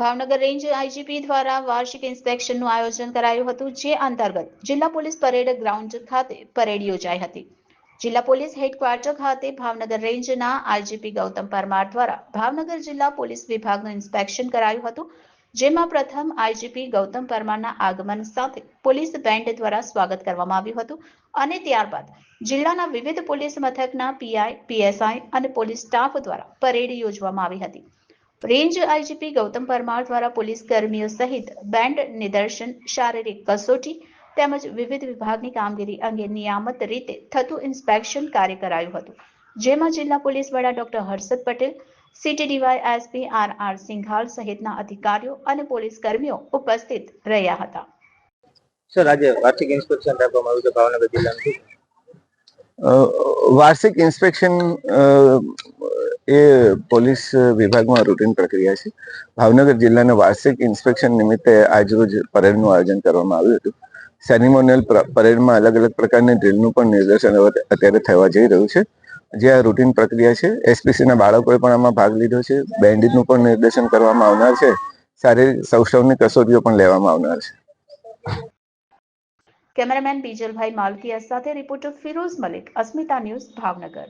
Bhavnagar range IGP દ્વારા વાર્ષિક ઇન્સ્પેક્શનનું આયોજન કરાયું હતું, જે અંતર્ગત જિલ્લા પોલીસ પરેડ ગ્રાઉન્ડ ખાતે પરેડ યોજાઈ હતી. જિલ્લા પોલીસ હેડક્વાર્ટર ખાતે ભાવનગર રેન્જના આઈજીપી ગૌતમ પરમાર દ્વારા ભાવનગર જિલ્લા પોલીસ વિભાગનું ઇન્સ્પેક્શન કરાયું હતું, જેમાં પ્રથમ આઈજીપી ગૌતમ પરમારના આગમન સાથે પોલીસ બેન્ડ દ્વારા સ્વાગત કરવામાં આવ્યું હતું અને ત્યારબાદ જિલ્લાના વિવિધ પોલીસ મથકના પીઆઈ, પીએસઆઈ અને પોલીસ સ્ટાફ દ્વારા પરેડ યોજવામાં આવી હતી. રેન્જ આઈજીપી ગૌતમ પરમાર દ્વારા પોલીસ કર્મીઓ સહિત બેન્ડ નિદર્શન શારીરિક કસોટી તેમજ વિવિધ વિભાગની કામગીરી અંગે નિયામત રીતે થતું ઇન્સ્પેક્શન કાર્ય કરાયું હતું. જેમાં જિલ્લા પોલીસ વડા doctor Harshad Patel city DY SP R R Singhal સહિતના અધિકારીઓ અને પોલીસ કર્મીઓ ઉપસ્થિત રહ્યા હતા. સર આજે વાર્ષિક ઇન્સ્પેક્શન રાખવામાં આવ્યું છે ભાવનગર જિલ્લાનું વાર્ષિક ઇન્સ્પેક્શન એ પોલીસ વિભાગમાં રૂટીન પ્રક્રિયા છે. ભાવનગર જિલ્લાના વાર્ષિક ઇન્સ્પેક્શન નિમિત્તે આજરોજ પરેડનું આયોજન કરવામાં આવ્યું હતું. સેરેમોનિયલ પરેડમાં અલગ અલગ પ્રકારની ડ્રીલનું પણ નિદર્શન અત્યારે થવા જઈ રહ્યું છે. જે આ રૂટીન પ્રક્રિયા છે, એસપીસીના બાળકોએ પણ આમાં ભાગ લીધો છે. બેન્ડિટનું પણ નિર્દેશન કરવામાં આવનાર છે. શારીરિક સૌષ્ઠવની કસોટીઓ પણ લેવામાં આવનાર છે. કેમેરામેન બીજલભાઈ માલકિયા સાથે રિપોર્ટર ફિરોઝ મલિક, અસ્મિતા ન્યૂઝ, ભાવનગર.